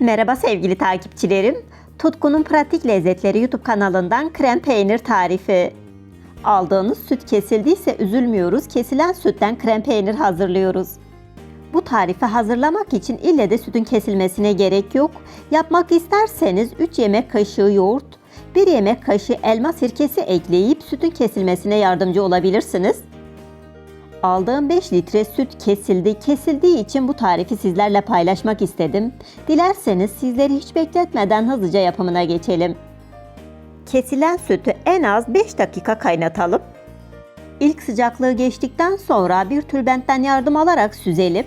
Merhaba sevgili takipçilerim. Tutkunun Pratik Lezzetleri YouTube kanalından krem peynir tarifi. Aldığınız süt kesildiyse üzülmüyoruz. Kesilen sütten krem peynir hazırlıyoruz. Bu tarifi hazırlamak için ille de sütün kesilmesine gerek yok. Yapmak isterseniz 3 yemek kaşığı yoğurt, 1 yemek kaşığı elma sirkesi ekleyip sütün kesilmesine yardımcı olabilirsiniz. Aldığım 5 litre süt kesildi. Kesildiği için bu tarifi sizlerle paylaşmak istedim. Dilerseniz sizleri hiç bekletmeden hızlıca yapımına geçelim. Kesilen sütü en az 5 dakika kaynatalım. İlk sıcaklığı geçtikten sonra bir tülbentten yardım alarak süzelim.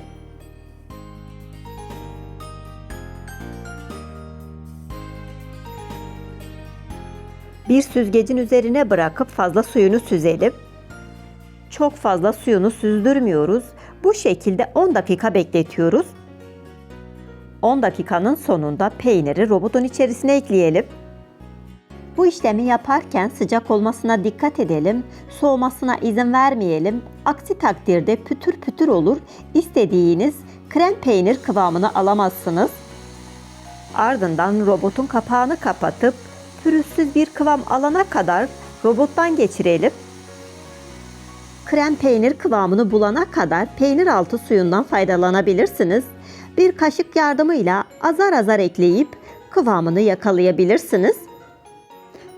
Bir süzgecin üzerine bırakıp fazla suyunu süzelim. Çok fazla suyunu süzdürmüyoruz. Bu şekilde 10 dakika bekletiyoruz. 10 dakikanın sonunda peyniri robotun içerisine ekleyelim. Bu işlemi yaparken sıcak olmasına dikkat edelim. Soğumasına izin vermeyelim. Aksi takdirde pütür pütür olur. İstediğiniz krem peynir kıvamını alamazsınız. Ardından robotun kapağını kapatıp pürüzsüz bir kıvam alana kadar robottan geçirelim. Krem peynir kıvamını bulana kadar peynir altı suyundan faydalanabilirsiniz. Bir kaşık yardımıyla azar azar ekleyip kıvamını yakalayabilirsiniz.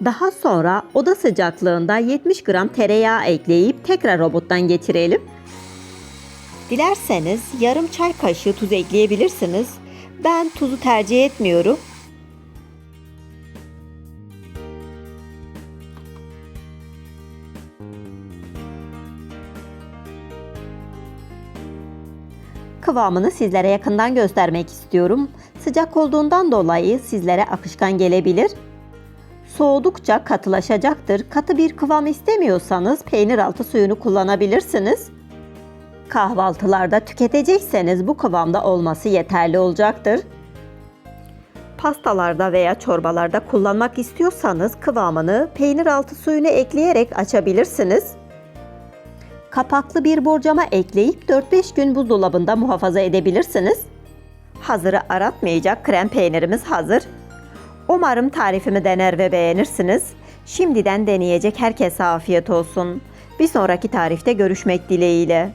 Daha sonra oda sıcaklığında 70 gram tereyağı ekleyip tekrar robottan geçirelim. Dilerseniz yarım çay kaşığı tuz ekleyebilirsiniz. Ben tuzu tercih etmiyorum. Kıvamını sizlere yakından göstermek istiyorum. Sıcak olduğundan dolayı sizlere akışkan gelebilir. Soğudukça katılaşacaktır. Katı bir kıvam istemiyorsanız peynir altı suyunu kullanabilirsiniz. Kahvaltılarda tüketecekseniz bu kıvamda olması yeterli olacaktır. Pastalarda veya çorbalarda kullanmak istiyorsanız kıvamını peynir altı suyunu ekleyerek açabilirsiniz. Kapaklı bir borcama ekleyip 4-5 gün buzdolabında muhafaza edebilirsiniz. Hazırı aratmayacak krem peynirimiz hazır. Umarım tarifimi dener ve beğenirsiniz. Şimdiden deneyecek herkese afiyet olsun. Bir sonraki tarifte görüşmek dileğiyle.